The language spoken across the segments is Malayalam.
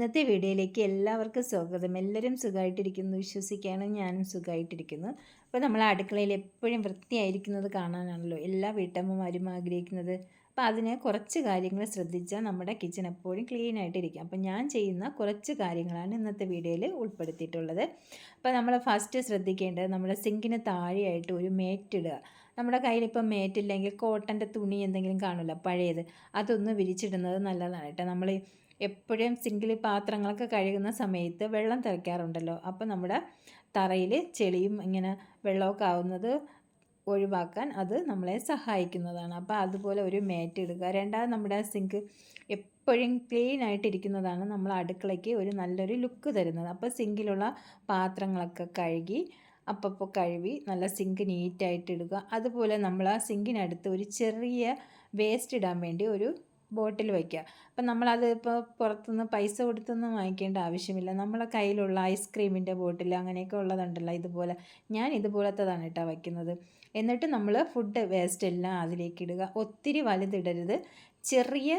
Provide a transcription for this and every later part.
ഇന്നത്തെ വീഡിയോയിലേക്ക് എല്ലാവർക്കും സ്വാഗതം. എല്ലാവരും സുഖമായിട്ടിരിക്കുന്നു വിശ്വസിക്കുകയാണ് ഞാനും സുഖമായിട്ടിരിക്കുന്നു. അപ്പോൾ നമ്മൾ അടുക്കളയിൽ എപ്പോഴും വൃത്തിയായിരിക്കുന്നത് കാണാനാണല്ലോ എല്ലാ വീട്ടമ്മമാരും ആഗ്രഹിക്കുന്നത്. അപ്പോൾ അതിന് കുറച്ച് കാര്യങ്ങൾ ശ്രദ്ധിച്ചാൽ നമ്മുടെ കിച്ചൺ എപ്പോഴും ക്ലീൻ ആയിട്ടിരിക്കും. അപ്പോൾ ഞാൻ ചെയ്യുന്ന കുറച്ച് കാര്യങ്ങളാണ് ഇന്നത്തെ വീഡിയോയിൽ ഉൾപ്പെടുത്തിയിട്ടുള്ളത്. അപ്പോൾ നമ്മൾ ഫസ്റ്റ് ശ്രദ്ധിക്കേണ്ടത് നമ്മുടെ സിങ്കിന് താഴെയായിട്ട് ഒരു മേറ്റ് ഇടുക. നമ്മുടെ കയ്യിൽ ഇപ്പം മേറ്റില്ലെങ്കിൽ കോട്ടന്റെ തുണി എന്തെങ്കിലും കാണില്ല പഴയത്. അതൊന്ന് വിരിച്ചിടുന്നത് നല്ലതാണ് കേട്ടോ. നമ്മൾ എപ്പോഴും സിങ്കിൽ പാത്രങ്ങളൊക്കെ കഴുകുന്ന സമയത്ത് വെള്ളം തിളയ്ക്കാറുണ്ടല്ലോ. അപ്പോൾ നമ്മുടെ തറയിൽ ചെളിയും ഇങ്ങനെ വെള്ളമൊക്കെ ആവുന്നത് ഒഴിവാക്കാൻ അത് നമ്മളെ സഹായിക്കുന്നതാണ്. അപ്പോൾ അതുപോലെ ഒരു മേറ്റ് ഇടുക. രണ്ടാമത് നമ്മുടെ സിങ്ക് എപ്പോഴും ക്ലീൻ ആയിട്ടിരിക്കുന്നതാണ് നമ്മൾ അടുക്കളയ്ക്ക് ഒരു നല്ലൊരു ലുക്ക് തരുന്നത്. അപ്പോൾ സിങ്കിലുള്ള പാത്രങ്ങളൊക്കെ കഴുകി അപ്പോൾ കഴുകി നല്ല സിങ്ക് നീറ്റായിട്ട് ഇടുക. അതുപോലെ നമ്മൾ ആ സിങ്കിനടുത്ത് ഒരു ചെറിയ വേസ്റ്റ് ഇടാൻ വേണ്ടി ഒരു ബോട്ടിൽ വയ്ക്കുക അപ്പം നമ്മളത് ഇപ്പോൾ പുറത്തുനിന്ന് പൈസ കൊടുത്തൊന്നും വാങ്ങിക്കേണ്ട ആവശ്യമില്ല. നമ്മളെ കയ്യിലുള്ള ഐസ്ക്രീമിന്റെ ബോട്ടിൽ അങ്ങനെയൊക്കെ ഉള്ളതുണ്ടല്ലോ ഇതുപോലെ. ഞാൻ ഇതുപോലത്തതാണ് കേട്ടോ വയ്ക്കുന്നത് എന്നിട്ട് നമ്മൾ ഫുഡ് വേസ്റ്റ് എല്ലാം അതിലേക്ക് ഇടുക. ഒത്തിരി വലുതിടരുത്. ചെറിയ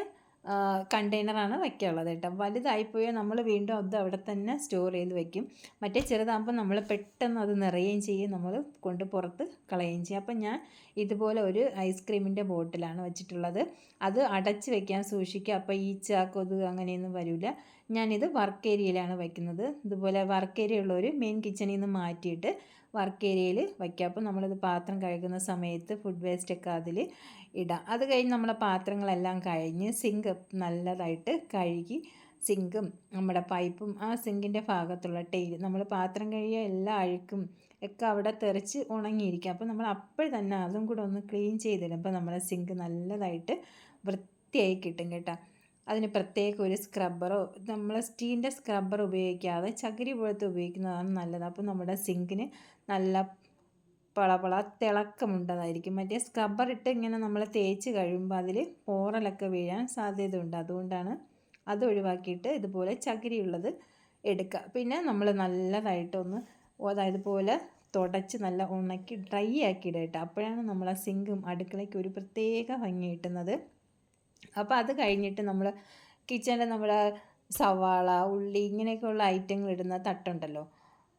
കണ്ടെയ്നറാണ് വയ്ക്കാനുള്ളത് കേട്ടോ. വലുതായിപ്പോയാൽ നമ്മൾ വീണ്ടും അത് അവിടെ തന്നെ സ്റ്റോർ ചെയ്ത് വെക്കും. മറ്റേ ചെറുതാകുമ്പോൾ നമ്മൾ പെട്ടെന്ന് അത് നിറയുകയും ചെയ്യും. നമ്മൾ കൊണ്ട് പുറത്ത് കളയുകയും ചെയ്യും. അപ്പം ഞാൻ ഇതുപോലെ ഒരു ഐസ്ക്രീമിന്റെ ബോട്ടിലാണ് വെച്ചിട്ടുള്ളത്. അത് അടച്ച് വെക്കാൻ സൂക്ഷിക്കുക. അപ്പോൾ ഈച്ച കൊതുക് അങ്ങനെയൊന്നും വരില്ല. ഞാനിത് വർക്ക് ഏരിയയിലാണ് വയ്ക്കുന്നത് ഇതുപോലെ വർക്ക് ഏരിയ ഉള്ള ഒരു മെയിൻ കിച്ചണിൽ നിന്ന് മാറ്റിയിട്ട് വർക്ക് ഏരിയയിൽ വയ്ക്കുക അപ്പോൾ നമ്മളിത് പാത്രം കഴുകുന്ന സമയത്ത് ഫുഡ് വേസ്റ്റൊക്കെ അതിൽ ഇടാം. അത് കഴിഞ്ഞ് നമ്മുടെ പാത്രങ്ങളെല്ലാം കഴിഞ്ഞ് സിങ്ക് നല്ലതായിട്ട് കഴുകി സിങ്കും നമ്മുടെ പൈപ്പും ആ സിങ്കിന്റെ ഭാഗത്തുള്ള ടൈൽ നമ്മൾ പാത്രം കഴുകിയ എല്ലാ അഴുക്കും ഒക്കെ അവിടെ തെറിച്ച് ഉണങ്ങിയിരിക്കും. അപ്പോൾ നമ്മൾ അപ്പോൾ തന്നെ അതും കൂടെ ഒന്ന് ക്ലീൻ ചെയ്തിടുമ്പോൾ നമ്മുടെ സിങ്ക് നല്ലതായിട്ട് വൃത്തിയായി കിട്ടും കേട്ടോ. അതിന് പ്രത്യേക ഒരു സ്ക്രബ്ബറോ നമ്മൾ സ്റ്റീലിന്റെ സ്ക്രബ്ബർ ഉപയോഗിക്കാതെ ചകിരി പോലത്തെ ഉപയോഗിക്കുന്നതാണ് നല്ലത്. അപ്പോൾ നമ്മുടെ സിങ്കിന് നല്ല പളപള തിളക്കമുണ്ടതായിരിക്കും. മറ്റേ സ്ക്രബ്ബർ ഇട്ട് ഇങ്ങനെ നമ്മൾ തേച്ച് കഴിയുമ്പോൾ അതിൽ പോറലൊക്കെ വീഴാൻ സാധ്യതയുണ്ട്. അതുകൊണ്ടാണ് അത് ഒഴിവാക്കിയിട്ട് ഇതുപോലെ ചകിരിയുള്ളത് എടുക്കുക പിന്നെ നമ്മൾ നല്ലതായിട്ടൊന്ന് അതായത് പോലെ തുടച്ച് നല്ല ഉണക്കി ഡ്രൈ ആക്കി ഇടട്ടെ അപ്പോഴാണ് നമ്മൾ ആ സിങ്കും അടുക്കളയ്ക്ക് ഒരു പ്രത്യേക ഭംഗി കിട്ടുന്നത്. അപ്പോൾ അത് കഴിഞ്ഞിട്ട് നമ്മൾ കിച്ചണിൽ നമ്മുടെ സവാള ഉള്ളി ഇങ്ങനെയൊക്കെയുള്ള ഐറ്റങ്ങൾ ഇടുന്ന തട്ടുണ്ടല്ലോ.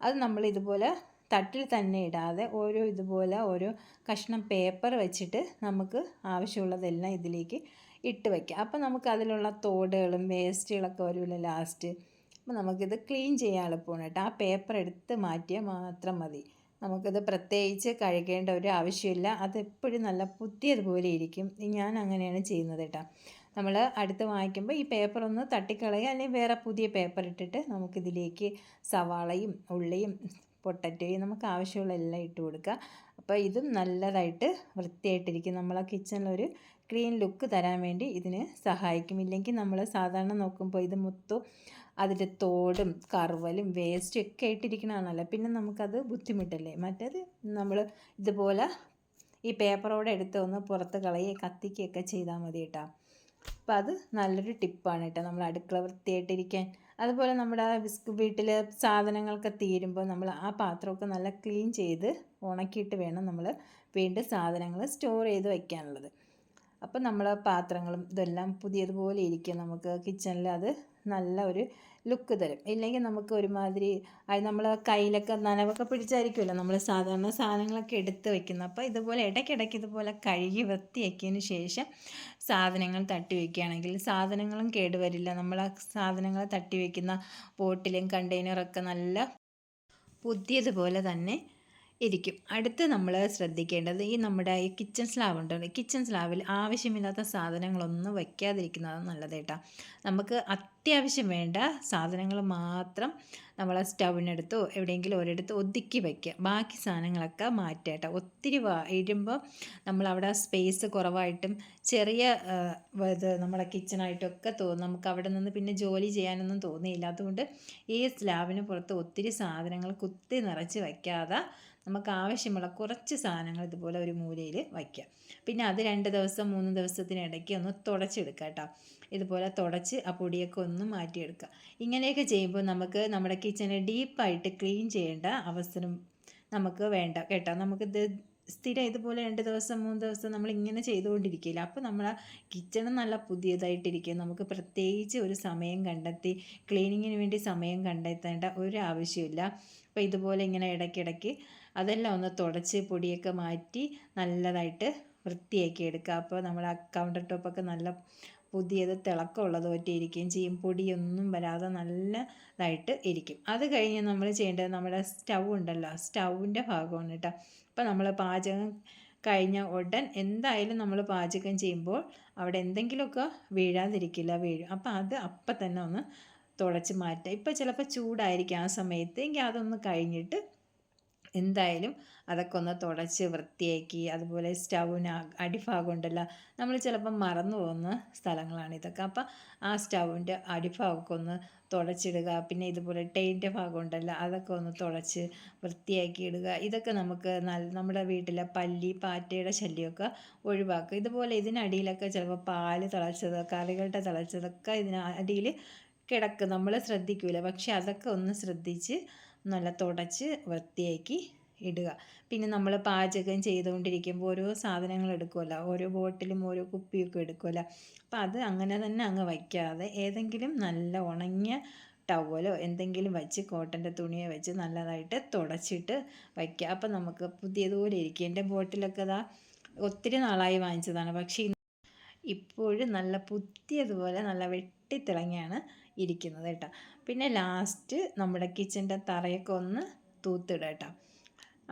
അത് നമ്മൾ ഇതുപോലെ തട്ടിൽ തന്നെ ഇടാതെ ഓരോ ഇതുപോലെ ഓരോ കഷ്ണം പേപ്പർ വെച്ചിട്ട് നമുക്ക് ആവശ്യമുള്ളതെല്ലാം ഇതിലേക്ക് ഇട്ട് വയ്ക്കാം അപ്പോൾ നമുക്ക് അതിലുള്ള തോടുകളും വേസ്റ്റുകളൊക്കെ വരുമല്ലോ ലാസ്റ്റ് അപ്പോൾ നമുക്കിത് ക്ലീൻ ചെയ്യാൻ എളുപ്പമാണ് കേട്ടോ. ആ പേപ്പർ എടുത്ത് മാറ്റിയാൽ മാത്രം മതി. നമുക്കിത് പ്രത്യേകിച്ച് കഴുകേണ്ട ഒരു ആവശ്യമില്ല. അതെപ്പോഴും നല്ല പുതിയതുപോലെ ഇരിക്കും. ഞാൻ അങ്ങനെയാണ് ചെയ്യുന്നത് കേട്ടോ. നമ്മൾ അടുത്ത് വാങ്ങിക്കുമ്പോൾ ഈ പേപ്പർ ഒന്ന് തട്ടിക്കളയുക. അല്ലെങ്കിൽ വേറെ പുതിയ പേപ്പർ ഇട്ടിട്ട് നമുക്കിതിലേക്ക് സവാളയും ഉള്ളിയും പൊട്ടറ്റോയും നമുക്ക് ആവശ്യമുള്ള എല്ലാം ഇട്ട് കൊടുക്കുക. അപ്പോൾ ഇതും നല്ലതായിട്ട് വൃത്തിയായിട്ടിരിക്കും. നമ്മളെ കിച്ചണിലൊരു ക്ലീൻ ലുക്ക് തരാൻ വേണ്ടി ഇതിന് സഹായിക്കും. ഇല്ലെങ്കിൽ നമ്മൾ സാധാരണ നോക്കുമ്പോൾ ഇത് മൊത്തം അതിന്റെ തോടും കറുവലും വേസ്റ്റും ഒക്കെ ആയിട്ടിരിക്കണതാണല്ലോ പിന്നെ നമുക്കത് ബുദ്ധിമുട്ടല്ലേ? മറ്റേത് നമ്മൾ ഇതുപോലെ ഈ പേപ്പറോടെ എടുത്ത് ഒന്ന് പുറത്ത് കളയുകയും കത്തിക്കുകയൊക്കെ ചെയ്താൽ മതി കേട്ടോ. അപ്പോൾ അത് നല്ലൊരു ടിപ്പാണ് കേട്ടോ നമ്മൾ അടുക്കള വൃത്തിയായിട്ടിരിക്കാൻ. അതുപോലെ നമ്മുടെ വിസ്ക് വീട്ടിൽ സാധനങ്ങളൊക്കെ തീരുമ്പോൾ നമ്മൾ ആ പാത്രമൊക്കെ നല്ല ക്ലീൻ ചെയ്ത് ഉണക്കിയിട്ട് വേണം നമ്മൾ വീണ്ടും സാധനങ്ങൾ സ്റ്റോർ ചെയ്ത് വയ്ക്കാനുള്ളത് അപ്പോൾ നമ്മൾ പാത്രങ്ങളും ഇതെല്ലാം പുതിയതുപോലെ ഇരിക്കും. നമുക്ക് കിച്ചണിൽ അത് നല്ല ഒരു ലുക്ക് തരും. ഇല്ലെങ്കിൽ നമുക്ക് ഒരുമാതിരി അത് നമ്മൾ കയ്യിലൊക്കെ നനവൊക്കെ പിടിച്ചായിരിക്കുമല്ലോ നമ്മൾ സാധാരണ സാധനങ്ങളൊക്കെ എടുത്ത് വയ്ക്കുന്നത് അപ്പോൾ ഇതുപോലെ ഇടയ്ക്കിടയ്ക്ക് ഇതുപോലെ കഴുകി വൃത്തിയാക്കിയതിന് ശേഷം സാധനങ്ങൾ തട്ടി വയ്ക്കുകയാണെങ്കിൽ സാധനങ്ങളും കേടുവരില്ല. നമ്മൾ ആ സാധനങ്ങൾ തട്ടി വയ്ക്കുന്ന ബോട്ടിലും കണ്ടെയ്നറൊക്കെ നല്ല പുതിയതുപോലെ തന്നെ ഇരിക്കും. അടുത്ത് നമ്മൾ ശ്രദ്ധിക്കേണ്ടത് ഈ നമ്മുടെ ഈ കിച്ചൺ സ്ലാവ് ഉണ്ടല്ലോ കിച്ചൺ സ്ലാവിൽ ആവശ്യമില്ലാത്ത സാധനങ്ങളൊന്നും വയ്ക്കാതിരിക്കുന്നതാണ് നല്ലത് കേട്ടോ. നമുക്ക് അത്യാവശ്യം വേണ്ട സാധനങ്ങൾ മാത്രം നമ്മൾ സ്റ്റൗവിനടുത്തോ എവിടെയെങ്കിലും ഒരിടത്ത് ഒതുക്കി വയ്ക്കുക. ബാക്കി സാധനങ്ങളൊക്കെ മാറ്റുക കേട്ടോ. ഒത്തിരി നമ്മൾ നമ്മളവിടെ സ്പേസ് കുറവായിട്ടും ചെറിയ ഇത് നമ്മുടെ കിച്ചണായിട്ടൊക്കെ തോന്നും നമുക്ക് അവിടെ നിന്ന് പിന്നെ ജോലി ചെയ്യാനൊന്നും തോന്നിയില്ല. അതുകൊണ്ട് ഈ സ്ലാബിന് പുറത്ത് ഒത്തിരി സാധനങ്ങൾ കുത്തി നിറച്ച് വയ്ക്കാതെ നമുക്ക് ആവശ്യമുള്ള കുറച്ച് സാധനങ്ങൾ ഇതുപോലെ ഒരു മൂലയിൽ വയ്ക്കുക പിന്നെ അത് രണ്ട് ദിവസം മൂന്ന് ദിവസത്തിനിടയ്ക്ക് ഒന്ന് തുടച്ചെടുക്കുക കേട്ടോ. ഇതുപോലെ തുടച്ച് ആ പൊടിയൊക്കെ ഒന്ന് മാറ്റിയെടുക്കുക. ഇങ്ങനെയൊക്കെ ചെയ്യുമ്പോൾ നമുക്ക് നമ്മുടെ കിച്ചനെ ഡീപ്പായിട്ട് ക്ലീൻ ചെയ്യേണ്ട അവസരം നമുക്ക് വേണ്ട കേട്ടോ. നമുക്ക് ഇത് സ്ഥിരം ഇതുപോലെ രണ്ട് ദിവസം മൂന്ന് ദിവസം നമ്മൾ ഇങ്ങനെ ചെയ്തുകൊണ്ടിരിക്കില്ല അപ്പോൾ നമ്മൾ ആ കിച്ചൺ നല്ല പുതിയതായിട്ടിരിക്കും നമുക്ക് പ്രത്യേകിച്ച് ഒരു സമയം കണ്ടെത്തി ക്ലീനിങ്ങിന് വേണ്ടി സമയം കണ്ടെത്തേണ്ട ഒരു ആവശ്യമില്ല. അപ്പോൾ ഇതുപോലെ ഇങ്ങനെ ഇടയ്ക്കിടയ്ക്ക് അതെല്ലാം ഒന്ന് തുടച്ച് പൊടിയൊക്കെ മാറ്റി നല്ലതായിട്ട് വൃത്തിയാക്കി എടുക്കുക. അപ്പോൾ നമ്മൾ ആ കൗണ്ടർ ടോപ്പൊക്കെ നല്ല പുതിയത് തിളക്കമുള്ളത് ഇരിക്കുകയും ചെയ്യും. പൊടിയൊന്നും വരാതെ നല്ലതായിട്ട് ഇരിക്കും. അത് കഴിഞ്ഞ് നമ്മൾ ചെയ്യേണ്ടത് നമ്മുടെ സ്റ്റൗ ഉണ്ടല്ലോ സ്റ്റൗവിന്റെ ഭാഗമാണ് കേട്ടോ. അപ്പോൾ നമ്മൾ പാചകം കഴിഞ്ഞ ഉടൻ എന്തായാലും നമ്മൾ പാചകം ചെയ്യുമ്പോൾ അവിടെ എന്തെങ്കിലുമൊക്കെ വീഴാതിരിക്കില്ല വീഴും. അപ്പോൾ അത് അപ്പം തന്നെ ഒന്ന് തുടച്ച് മാറ്റുക. ഇപ്പോൾ ചിലപ്പോൾ ചൂടായിരിക്കും ആ സമയത്ത്. എങ്കിൽ അതൊന്ന് കഴിഞ്ഞിട്ട് എന്തായാലും അതൊക്കെ ഒന്ന് തുടച്ച് വൃത്തിയാക്കി അതുപോലെ സ്റ്റൗവിന് അടിഭാഗം ഉണ്ടല്ലോ നമ്മൾ ചിലപ്പം മറന്നു പോകുന്ന സ്ഥലങ്ങളാണ് ഇതൊക്കെ. അപ്പം ആ സ്റ്റൗവിന്റെ അടിഭാഗമൊക്കെ ഒന്ന് തുടച്ചിടുക പിന്നെ ഇതുപോലെ ടൈന്റെ ഭാഗം ഉണ്ടല്ലോ അതൊക്കെ ഒന്ന് തുടച്ച് വൃത്തിയാക്കി ഇടുക. ഇതൊക്കെ നമുക്ക് നല്ല നമ്മുടെ വീട്ടിലെ പല്ലി പാറ്റയുടെ ശല്യമൊക്കെ ഒഴിവാക്കുക. ഇതുപോലെ ഇതിനടിയിലൊക്കെ ചിലപ്പോൾ പാൽ തിളച്ചത് കറികളുടെ തിളച്ചതൊക്കെ ഇതിനടിയിൽ കിടക്കും. നമ്മൾ ശ്രദ്ധിക്കില്ല പക്ഷെ അതൊക്കെ ഒന്ന് ശ്രദ്ധിച്ച് നല്ല തുടച്ച് വൃത്തിയാക്കി ഇടുക. പിന്നെ നമ്മൾ പാചകം ചെയ്തുകൊണ്ടിരിക്കുമ്പോൾ ഓരോ സാധനങ്ങൾ എടുക്കുമല്ലോ ഓരോ ബോട്ടിലും ഓരോ കുപ്പിയൊക്കെ എടുക്കുമല്ലോ അപ്പോൾ അത് അങ്ങനെ തന്നെ അങ്ങ് വയ്ക്കാതെ ഏതെങ്കിലും നല്ല ഉണങ്ങിയ ടവലോ എന്തെങ്കിലും വെച്ച് കോട്ടന്റെ തുണിയോ വെച്ച് നല്ലതായിട്ട് തുടച്ചിട്ട് വയ്ക്കുക. അപ്പോൾ നമുക്ക് പുതിയതുപോലെ ഇരിക്കും. എന്റെ ബോട്ടിലൊക്കെ ഇതാ ഒത്തിരി നാളായി വാങ്ങിച്ചതാണ്. പക്ഷേ ഇപ്പോഴും നല്ല പുതിയതുപോലെ നല്ല വെട്ടിത്തിളങ്ങിയാണ് ഇരിക്കുന്നത് കേട്ടോ. പിന്നെ ലാസ്റ്റ് നമ്മുടെ കിച്ചന്റെ തറയൊക്കെ ഒന്ന് തൂത്തിടുക കേട്ടോ.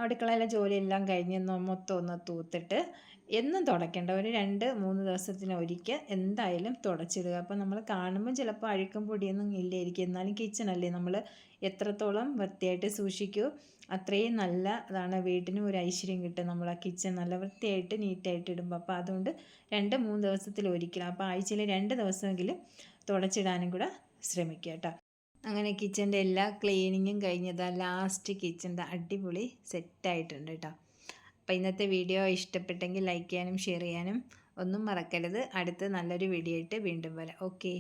അടുക്കളയിലെ ജോലിയെല്ലാം കഴിഞ്ഞ് മൊത്തം ഒന്ന് തൂത്തിട്ട് എന്നും തുടയ്ക്കേണ്ട. ഒരു രണ്ട് മൂന്ന് ദിവസത്തിന് ഒരിക്കൽ എന്തായാലും തുടച്ചിടുക. അപ്പോൾ നമ്മൾ കാണുമ്പോൾ ചിലപ്പോൾ അഴുക്കും പൊടിയൊന്നും ഇല്ലായിരിക്കും. എന്നാലും കിച്ചണല്ലേ നമ്മൾ എത്രത്തോളം വൃത്തിയായിട്ട് സൂക്ഷിക്കൂ അത്രയും നല്ല അതാണ് വീട്ടിനും ഒരു ഐശ്വര്യം കിട്ടും. നമ്മൾ ആ കിച്ചൺ നല്ല വൃത്തിയായിട്ട് നീറ്റായിട്ട് ഇടുമ്പോൾ അപ്പോൾ അതുകൊണ്ട് രണ്ട് മൂന്ന് ദിവസത്തിൽ ഒരിക്കലും അപ്പോൾ ആഴ്ചയിൽ രണ്ട് ദിവസമെങ്കിലും തുടച്ചിടാനും കൂടെ ശ്രമിക്കുക കേട്ടോ. അങ്ങനെ കിച്ചന്റെ എല്ലാ ക്ലീനിങ്ങും കഴിഞ്ഞതാ ലാസ്റ്റ് കിച്ചന്റെ അടിപൊളി സെറ്റായിട്ടുണ്ട് കേട്ടോ അപ്പോൾ ഇന്നത്തെ വീഡിയോ ഇഷ്ടപ്പെട്ടെങ്കിൽ ലൈക്ക് ചെയ്യാനും ഷെയർ ചെയ്യാനും ഒന്നും മറക്കരുത്. അടുത്ത് നല്ലൊരു വീഡിയോ ആയിട്ട് വീണ്ടും വരാം. ഓക്കേ